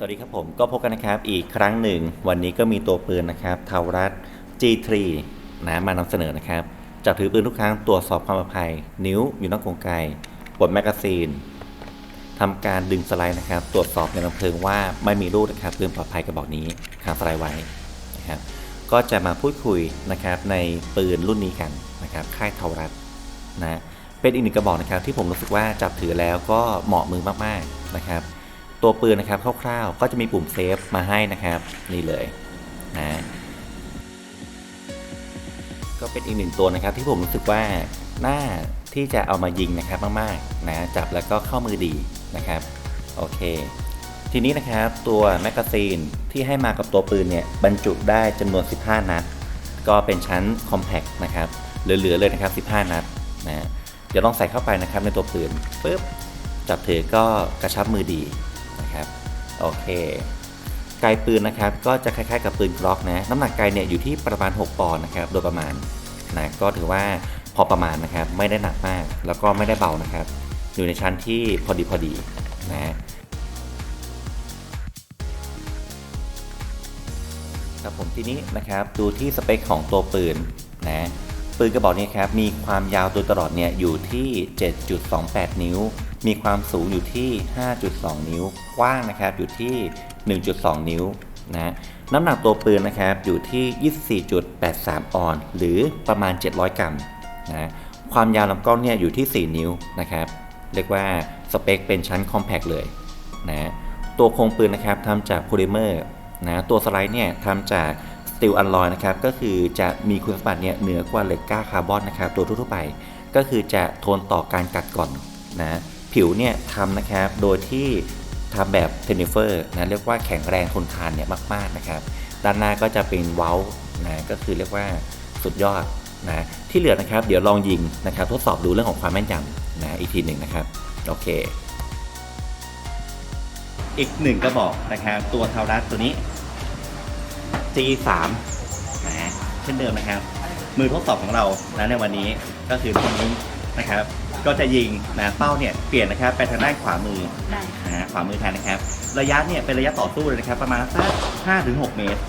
สวัสดีครับผมก็พบกันนะครับอีกครั้งหนึ่ง วันนี้ก็มีตัวปืนนะครับเทารัด G3 นะมานำเสนอนะครับจับถือปืนทุกครั้งตรวจสอบความปลอดภัย นิ้วอยู่นอกกรงไกปลดแมกกาซีนทำการดึงสไลด์นะครับ ตรวจสอบในลำเพลิงว่าไม่มีรูดนะครับปืนปลอดภัยกระบอกนี้คางสไลด์ไว้นะครับก็จะมาพูดคุยนะครับในปืนรุ่นนี้กันนะครับค่ายเทารัดนะเป็นอีกหนึ่งกระบอกนะครับที่ผมรู้สึกว่าจับถือแล้วก็เหมาะมือมากๆนะครับ ตัวปืนนะครับคร่าวๆ ก็จะมีปุ่มเซฟมาให้นะครับนี่เลยนะก็เป็นอีกหนึ่งตัวนะครับที่ผมรู้สึกว่าหน่าที่จะเอามายิงนะครับมากๆนะจับแล้วก็เข้ามือดีนะครับโอเค ทีนี้นะครับตัวแมกกาซีนที่ให้มากับตัวปืนเนี่ยบรรจุได้จำนวน 15 นัด ก็เป็นชั้นคอมแพคนะครับเหลือๆเลยนะครับ 15 นัดนะเดี๋ยวลองใส่เข้าไปนะครับในตัวปืนปุ๊บจับถือก็กระชับมือดี นะครับโอเคไกลปืนนะครับก็จะคล้ายๆกับปืนกล็อกนะน้ำหนักไกลเนี่ยอยู่ที่ประมาณ 6 ปอนด์นะครับโดยประมาณนะก็ถือว่าพอประมาณนะครับไม่ได้หนักมากแล้วก็ไม่ได้เบานะครับ อยู่ในชั้นที่พอดีพอดีนะครับผมทีนี้นะครับดูที่สเปคของตัวปืนนะปืนกระบอกนี้ครับมีความยาวตัวตลอดเนี่ยอยู่ที่ 7.28 นิ้ว มีความสูงอยู่ที่ 5.2 นิ้ว กว้างนะครับอยู่ที่ 1.2 นิ้วนะน้ำหนักตัวปืนนะครับอยู่ที่ 24.83 ออนซ์หรือประมาณ 700 กรัมนะความยาวลำกล้องเนี่ยอยู่ที่ 4 นิ้วนะครับเรียกว่าสเปคเป็นชั้นคอมแพคเลยนะตัวโครงปืนนะครับทำจากโพลิเมอร์นะตัวสไลด์เนี่ยทำจากสตีลอัลลอยนะครับก็คือจะมีคุณสมบัติเนี่ยเหนือกว่าเหล็กก้าคาร์บอนนะครับตัวทั่วไป ก็คือจะทนต่อการกัดก่อนนะ ผิวเนี่ยทำนะครับ โดยที่ทำแบบเทนนิเฟอร์นะเรียกว่าแข็งแรงทนทานเนี่ยมาก ๆนะครับ ด้านหน้าก็จะเป็นเว้านะก็คือเรียกว่าสุดยอดนะที่เหลือนะครับ เดี๋ยวลองยิงนะครับ ทดสอบดูเรื่องของความแม่นยำนะอีกทีหนึ่งนะครับ โอเค อีกหนึ่งกระบอกนะครับตัวเทารัสตัวนี้ G3 นะเช่นเดิมนะครับ มือทดสอบของเรานะในวันนี้ก็คือตรงนี้นะครับ ก็จะยิงนะเป้าเนี่ยเปลี่ยนนะครับไปทางด้านขวามือได้ค่ะนะฮะขวามือแทนนะครับ ระยะเนี่ยเป็นระยะต่อสู้เลยนะครับ ประมาณสัก5ถึง6เมตร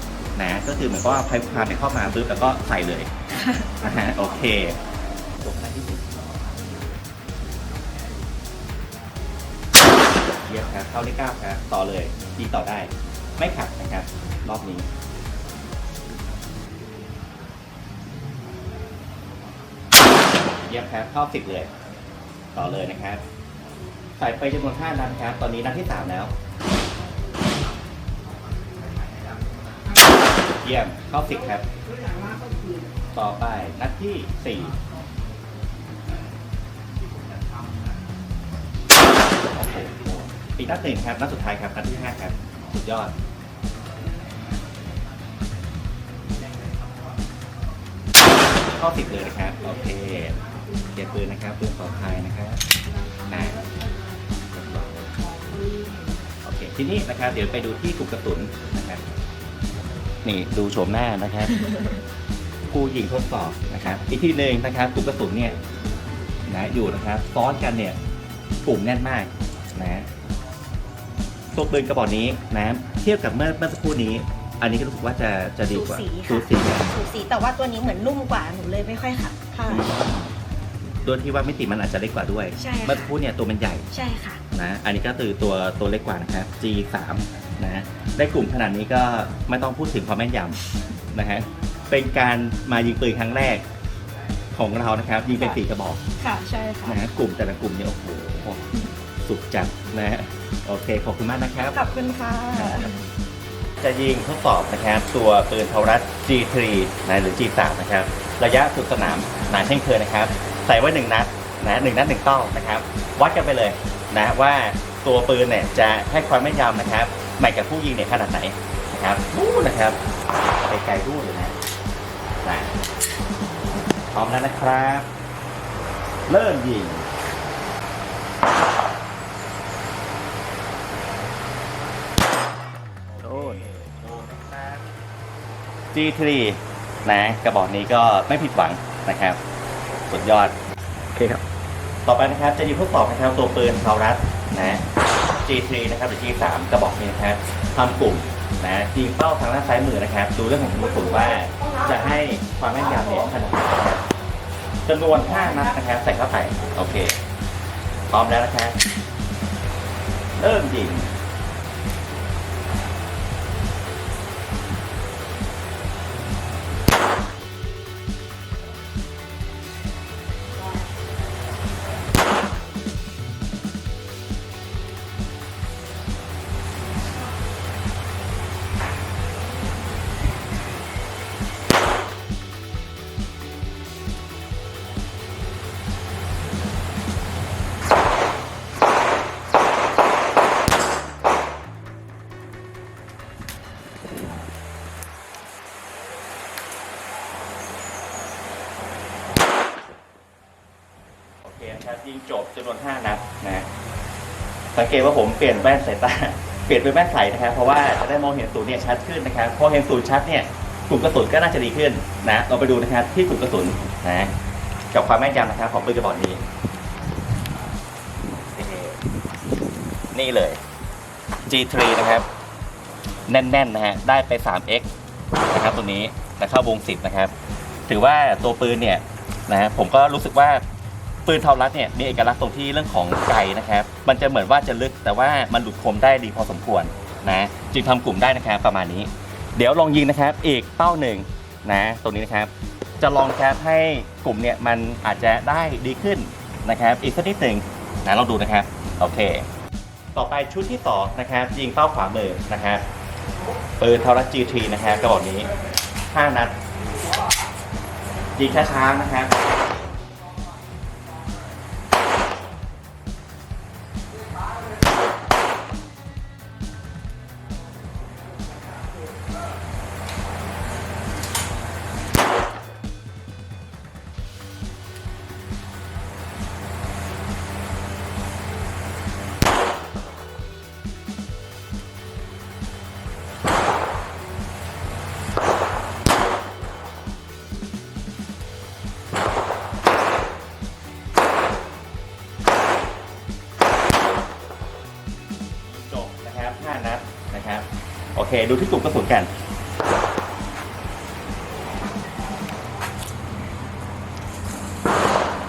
นะก็คือเหมือนกับว่าพายพานเนี่ยเข้ามาปุ๊บแล้วก็ใส่เลยนะฮะโอเคจบนะที่สุดเยี่ยมครับเข้าเลขเก้าครับต่อเลยยิงต่อได้ ไม่ขัดนะครับ รอบนี้เยี่ยมครับเข้าสิบเลย ต่อเลยนะครับใส่ไปจำนวน5นัดครับ ตอนนี้นัดที่ 3 แล้ว เยี่ยม เข้าสิบครับ ต่อไปนัดที่ 4 โอเคอีกนัดหนึ่งครับ นัดสุดท้ายครับ นัดที่ 5 ครับ สุดยอด เข้าสิบเลยนะครับ โอเค เก็บปืนนะครับปืนปลอดภัยนะครับนะโอเคทีนี้นะครับเดี๋ยวไปดูที่กลุ่มกระสุนนะครับนี่ดูโฉมหน้านะครับผู้ยิงทดสอบนะครับ อีกที่หนึ่งนะครับกลุ่มกระสุนเนี่ยนะอยู่นะครับซ้อนกันเนี่ยกลุ่มแน่นมากนะตัวปืนกระบอกนี้นะเทียบกับเมื่อเมื่อสักครู่นี้ อันนี้ก็รู้สึกว่าจะจะดีสูกว่าสีสูค่ะสีกันสูสีแต่ว่าตัวนี้เหมือนนุ่มกว่าหนูเลยไม่ค่อยขัดเท่าไหร่ ตัวที่ว่ามิติมันอาจจะเล็กกว่าด้วย ใช่ค่ะ เมื่อสักครู่เนี่ยตัวมันใหญ่ใช่ค่ะ นะอันนี้ก็คือตัวตัวเล็กกว่านะครับ G3 นะได้กลุ่มขนาดนี้ก็ไม่ต้องพูดถึงความแม่นยำนะฮะเป็นการมายิงปืนครั้งแรกของเรานะครับยิงเป็นสี่กระบอก ค่ะ ใช่ค่ะ นะฮะกลุ่มแต่ละกลุ่มเนี่ยโอ้โหสุดจัดนะฮะโอเค ขอบคุณมากนะครับ ขอบคุณค่ะ จะยิงทดสอบนะครับตัวปืนเทารัส G3 นะหรือ G3 นะครับ ระยะสุดสนามนานเช่นเคยนะครับ ใส่ไว้หนึ่งนัดนะหนึ่งนัดหนึ่งเป้านะครับ วัดกันไปเลยนะว่าตัวปืนเนี่ยจะให้ความแม่นยำนะครับแมทกับผู้ยิงเนี่ยขนาดไหนนะครับนู่นนะครับไปไกลดูนเลยนะนะพร้อมแล้วนะครับ เริ่มยิงโดนโดนนะครับ G3 นะกระบอกนี้ก็ไม่ผิดหวังนะครับ สุดยอด โอเคครับ ต่อไปนะครับจะยิงทดสอบนะครับตัวปืนเทารัสนะ G3 นะครับหรือ G3 กระบอกนี้นะครับทำกลุ่มนะยิงเป้าทางด้านซ้ายมือนะครับ ดูเรื่องของกระสุนว่าจะให้ความแม่นยำเนี่ยขนาดไหนนะครับจำนวน 5 นัดนะครับใส่เข้าไป โอเค พร้อมแล้วนะครับเริ่มยิง ยิงจบจำนวน5นัดนะสังเกตว่าผมเปลี่ยนแว่นสายตาเปลี่ยนเป็นแว่นใสนะครับ เพราะว่าจะได้มองเห็นศูนย์เนี่ยชัดขึ้นนะครับพอเห็นศูนย์ชัดเนี่ยกลุ่มกระสุนก็น่าจะดีขึ้นนะเราไปดูนะครับที่กลุ่มกระสุนนะกับความแม่นยำนะครับของปืนกระบอกนี้ นี่เลย G3 นะครับ แน่นๆนะฮะได้ไป 3x นะครับตัวนี้นะเข้าวง10นะครับ ถือว่าตัวปืนเนี่ยนะฮะผมก็รู้สึกว่า ปืนเทารัดเนี่ยมีเอกลักษณ์ตรงที่เรื่องของไกนะครับ มันจะเหมือนว่าจะลึกแต่ว่ามันหลุดคมได้ดีพอสมควรนะจึงทำกลุ่มได้นะครับประมาณนี้ เดี๋ยวลองยิงนะครับอีกเป้าหนึ่งนะตรงนี้นะครับ จะลองครับให้กลุ่มเนี่ยมันอาจจะได้ดีขึ้นนะครับ อีกสักนิดหนึ่งนะลองดูนะครับโอเค ต่อไปชุดที่สอนะครับ ยิงเป้าขวามือนะครับปืนเทารัด GT นะครับกระบอกนี้ 5 นัดยิงช้าๆนะครับ ดูที่กลุ่มกระสุนกัน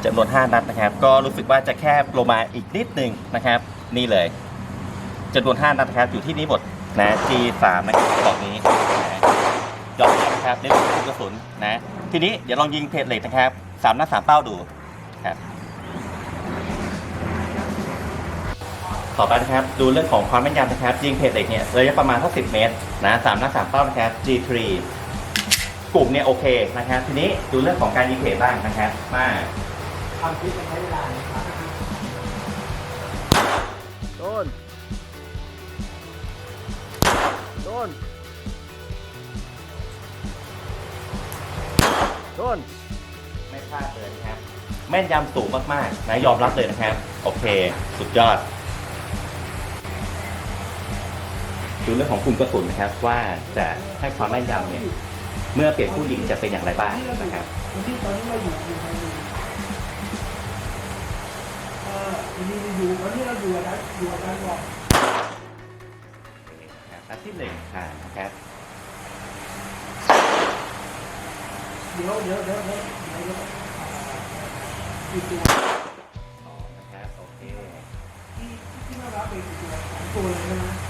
จำนวน 5 นัดนะครับ ก็รู้สึกว่าจะแคบลงมาอีกนิดนึงนะครับ นี่เลยจำนวน 5 นัดนะครับ อยู่ที่นี้หมดนะ G3 นะครับบอกนี้ยอมนะครับในเรื่องของกระสุนนะ ทีนี้เดี๋ยวลองยิงเพจเหล็กนะครับสามนัดสามเป้าดูครับ ต่อไปนะครับ ดูเรื่องของความแม่นยำนะครับ ยิงเพจเหล็กเนี่ยระยะประมาณสักสิเมตรนะสามนัดสามเป้านะครับ G3 กลุ่มเนี่ยโอเคนะครับ ทีนี้ดูเรื่องของการยิงเพจบ้างนะครับ มาความคิดมันใช้เวลานะครับโดน โดน โดน ไม่พลาดเลยนะครับ แม่นยำสูงมากๆนะยอมรับเลยนะครับ โอเค สุดยอดูเรื่องของกลุ่มกระสุนนะครับว่าจะให้ความแม่นยำเนี่ยเมื่อเปลี่ยนผู้ยิงจะเป็นอย่างไรบ้างนะครับที่ตอนนี้เราอยู่อยู่ในเอ่อวันนี้เราอยู่วันนี้เราอยู่กับอยู่กับการบอกนัดที่หนึ่งผ่านะครับเดี๋ยวเดี๋ยวเดี๋ยวเดี๋ยวเดี๋ยวกี่ตัวนะครับโอเคที่ที่เรารับไปกี่ตัวสองตัวเลยนะอั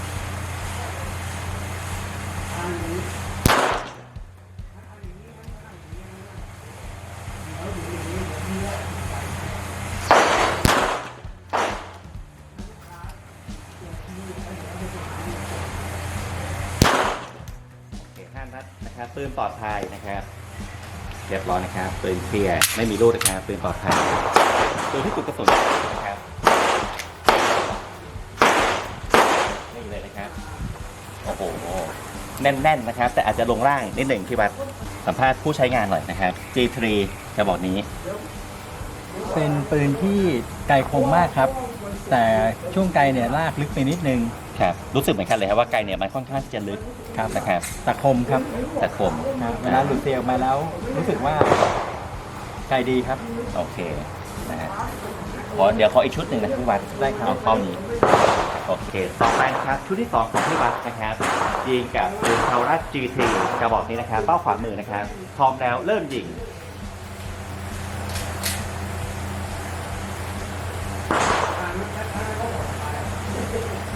ปืนปลอดภัยนะครับเรียบร้อยนะครับปืนเคลียร์ไม่มีรูดนะครับปืนปลอดภัยดูที่จุดกระสุนนะครับนี่เลยนะครับโอ้โหแน่นๆนะครับ แต่อาจจะลงล่างนิดหนึ่งพี่บัตสัมภาษณ์ผู้ใช้งานหน่อยนะครับ G3 กระบอกนี้ เป็นปืนที่ไกลคมมากครับ แต่ช่วงไกลเนี่ยลากลึกไปนิดนึง ครับรู้สึกเหมือนกันเลยครับว่าไกลเนี่ยมันค่อนข้างที่จะลึกครับนะครับแต่คมครับแต่คมครับเวลาหลุดเซลออกมาแล้ว รู้สึกว่าไกลดีครับ โอเคนะฮะขอเดี๋ยวขออีกชุดหนึ่งนะพี่วัดได้ครับ เอาเข้านี้คโอเคต่อไปนะครับชุดที่2ของพี่วัดนะครับยิงกับปืนเทารัส G3 กระบอกนี้นะครับเป้าขวามือนะครับพร้อมแล้วเริ่มยิง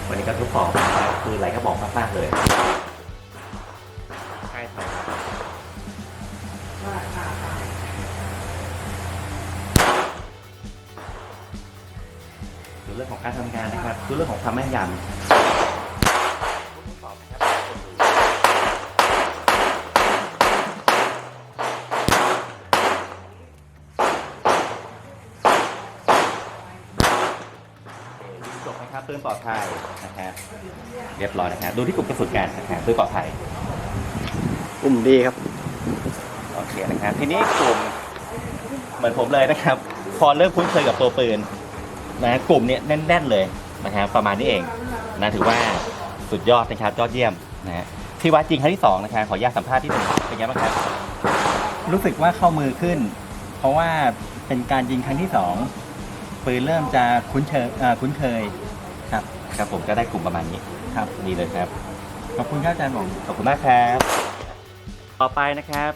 วันนี้ก็ทุกของนะครับปืนไหลกระบอกมากๆเลย ใช่ครับดูเรื่องของการทำงานนะครับดูเรื่องของความแม่นยำ จบนะครับปืนปลอดภัยนะครับเรียบร้อยนะครับดูที่กลุ่มกระสุนกันนะครับปืนปลอดภัยกลุ่มดีครับโอเคนะครับทีนี้กลุ่มเหมือนผมเลยนะครับ พอเริ่มคุ้นเคยกับตัวปืนนะกลุ่มเนี้ยแน่น ๆเลยนะครับประมาณนี้เองนะถือว่าสุดยอดนะครับยอดเยี่ยมนะฮะที่วัดจริงครั้งที่สองนะครับขออนุญาตสัมภาษณ์ที่หนึ่งเป็นไงบ้างครับ รู้สึกว่าเข้ามือขึ้น เพราะว่าเป็นการยิงครั้งที่สอง ปืนเริ่มจะคุ้นเชยเอ่อคุ้นเคยครับครับผมก็ได้กลุ่มประมาณนี้ครับดีเลยครับ ขอบคุณครับอาจารย์หมง ขอบคุณมากครับ ต่อไปนะครับ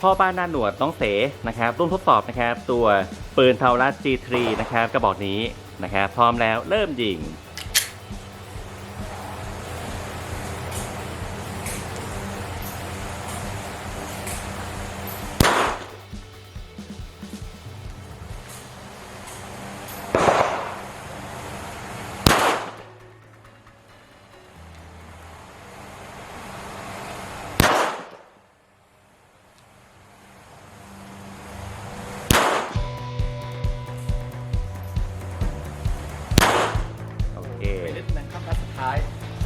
พ่อบ้านหน้าหนวดน้องเสนะครับร่วมทดสอบนะครับ ตัวปืนเทารัส G3 นะครับกระบอกนี้นะครับ พร้อมแล้วเริ่มยิง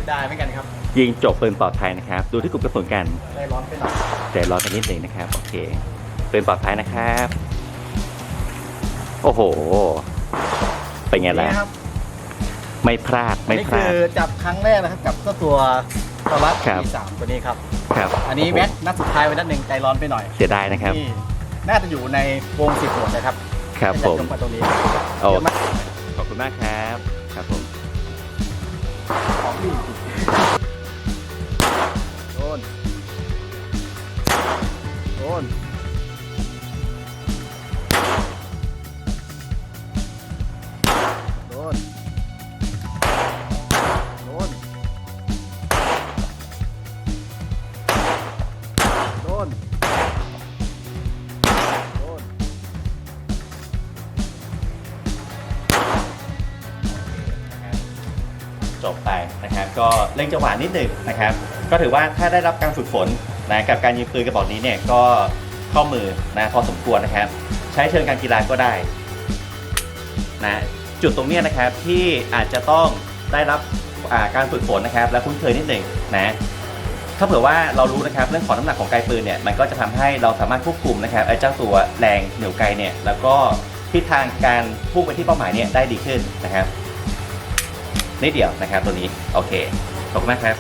เสียดายเหมือนกันครับ ยิงจบปืนปลอดภัยนะครับ ดูที่กลุ่มกระสุนกันได้ร้อนไปหน่อยใจร้อนกันนิดหนึ่งนะครับโอเคปืนปลอดภัยนะครับ โอ้โห เป็นไงล่ะ นี่ครับไม่พลาดอันไม่นี้พคืลาอดจับครั้งแรกนะครับกับเจ้าตัวตวัตครับ ปีสามตัวนี้ครับ ครับอันนี้โโหแม็กนัดสุดท้ายไปนัดหนึ่งใจร้อนไปหน่อยเสียดายนะครับนี่น่าจะอยู่ในวงสิบหัวนะครับครับถ้าผอยากมยกมาตรงนี้ โอ้เยอะมากขอบคุณมากครับ ครับผม ของดีโดนโดน นะครับก็เล่นจังหวะนิดหนึ่งนะครับ ก็ถือว่าถ้าได้รับการฝึกฝนนะกับการยิงปืนกระบอกนี้เนี่ยก็เข้ามือนะพอสมควรนะครับ ใช้เชิงการกีฬาก็ได้นะจุดตรงนี้นะครับที่อาจจะต้องได้รับการฝึกฝนนะครับ และคุ้นเคยนิดหนึ่งนะถ้าเผื่อว่าเรารู้นะครับเรื่องของน้ำหนักของไกลปืนเนี่ยมันก็จะทำให้เราสามารถควบคุมนะครับไอ้เจ้าตัวแรงเหนี่ยวไกลเนี่ยแล้วก็ทิศทางการพุ่งไปที่เป้าหมายเนี่ยได้ดีขึ้นนะครับ นิดเดียวนะครับตัวนี้โอเคขอบคุณมากครับ